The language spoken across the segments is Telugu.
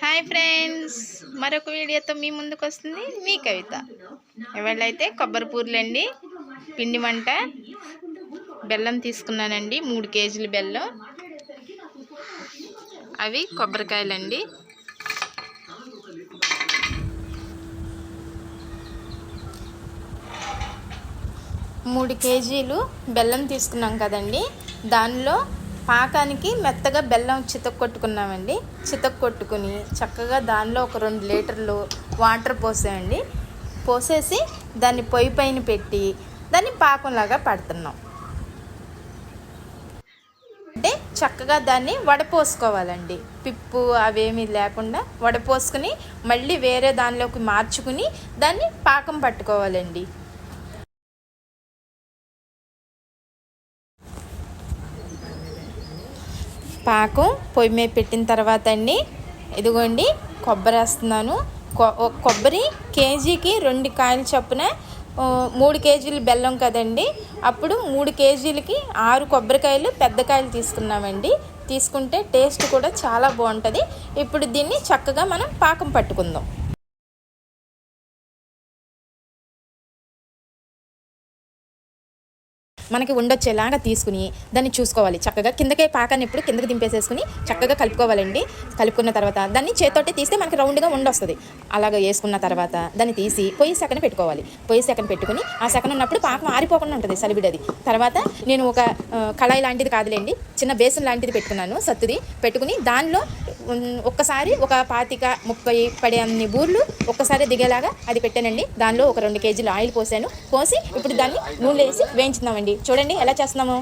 హాయ్ ఫ్రెండ్స్ మరొక వీడియోతో మీ ముందుకు వస్తుంది మీ కవిత. ఎవళ్ళైతే కొబ్బరి పూర్లండి పిండి వంట. బెల్లం తీసుకున్నానండి మూడు కేజీలు బెల్లం. అవి కొబ్బరికాయలండి. మూడు కేజీలు బెల్లం తీసుకున్నాం కదండి దానిలో పాకానికి మెత్తగా బెల్లం చితక్ కొట్టుకున్నామండి. చితక్ కొట్టుకుని చక్కగా దానిలో ఒక రెండు లీటర్లు వాటర్ పోసామండి పోసేసి దాన్ని పొయ్యి పైన పెట్టి దాన్ని పాకంలాగా పడుతున్నాం. అంటే చక్కగా దాన్ని వడపోసుకోవాలండి. పిప్పు అవేమీ లేకుండా వడపోసుకుని మళ్ళీ వేరే దానిలోకి మార్చుకుని దాన్ని పాకం పట్టుకోవాలండి. పాకం పొయ్యి మీద పెట్టిన తర్వాత అండి ఇదిగోండి కొబ్బరి వేస్తున్నాను. కొ- కొబ్బరి కేజీకి రెండు కాయలు చొప్పున మూడు కేజీలు బెల్లం కదండి. అప్పుడు మూడు కేజీలకి ఆరు కొబ్బరికాయలు పెద్ద కాయలు తీసుకున్నామండి. తీసుకుంటే టేస్ట్ కూడా చాలా బాగుంటుంది. ఇప్పుడు దీన్ని చక్కగా మనం పాకం పట్టుకుందాం. మనకి ఉండొచ్చేలాగా తీసుకుని దాన్ని చూసుకోవాలి. చక్కగా కిందకే పాకాన్ని ఎప్పుడు కిందకి దింపేసేసుకుని చక్కగా కలుపుకోవాలండి. కలుపుకున్న తర్వాత దాన్ని చేతోటి తీస్తే మనకి రౌండ్గా ఉండొస్తుంది. అలాగ వేసుకున్న తర్వాత దాన్ని తీసి పొయ్యి సెకన పెట్టుకోవాలి. పొయ్యి సెకన పెట్టుకుని ఆ సెకన ఉన్నప్పుడు పాకం ఆరిపోకుండా ఉంటుంది సలిబిడది. తర్వాత నేను ఒక కళాయి లాంటిది కాదులేండి చిన్న బేసన్ లాంటిది పెట్టుకున్నాను సత్తుది. పెట్టుకుని దానిలో ఒక్కసారి ఒక పాతిక ముప్పై పడే అన్ని బూర్లు ఒక్కసారి దిగేలాగా అది పెట్టానండి. దానిలో ఒక రెండు కేజీలు ఆయిల్ పోసాను. పోసి ఇప్పుడు దాన్ని నూనె వేసి వేయించుతున్నామండి చూడండి ఎలా చేస్తున్నాము.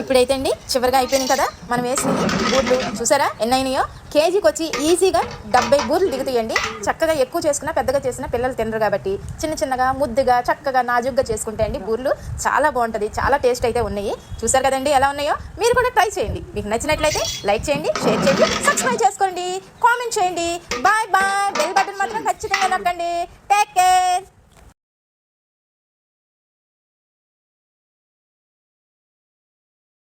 ఇప్పుడైతే అండి చివరిగా అయిపోయింది కదా మనం వేసిన బూర్లు చూసారా? ఎన్ని అయినాయో కేజీకి వచ్చి ఈజీగా డెబ్బై బూర్లు దిగుతాయండి. చక్కగా ఎక్కువ చేసుకున్నా పెద్దగా చేసినా పిల్లలు తినరు కాబట్టి. చిన్న చిన్నగా ముద్దుగా చక్కగా నాజుగ్గా చేసుకుంటే అండి బూర్లు చాలా బాగుంటుంది. చాలా టేస్ట్ అయితే ఉన్నాయి. చూసారు కదండి ఎలా ఉన్నాయో? మీరు కూడా ట్రై చేయండి. మీకు నచ్చినట్లయితే లైక్ చేయండి షేర్ చేయండి సబ్స్క్రైబ్ చేసుకోండి కామెంట్ చేయండి. Bye bye. బెల్ బటన్ మాత్రం ఖచ్చితంగా నొక్కండి.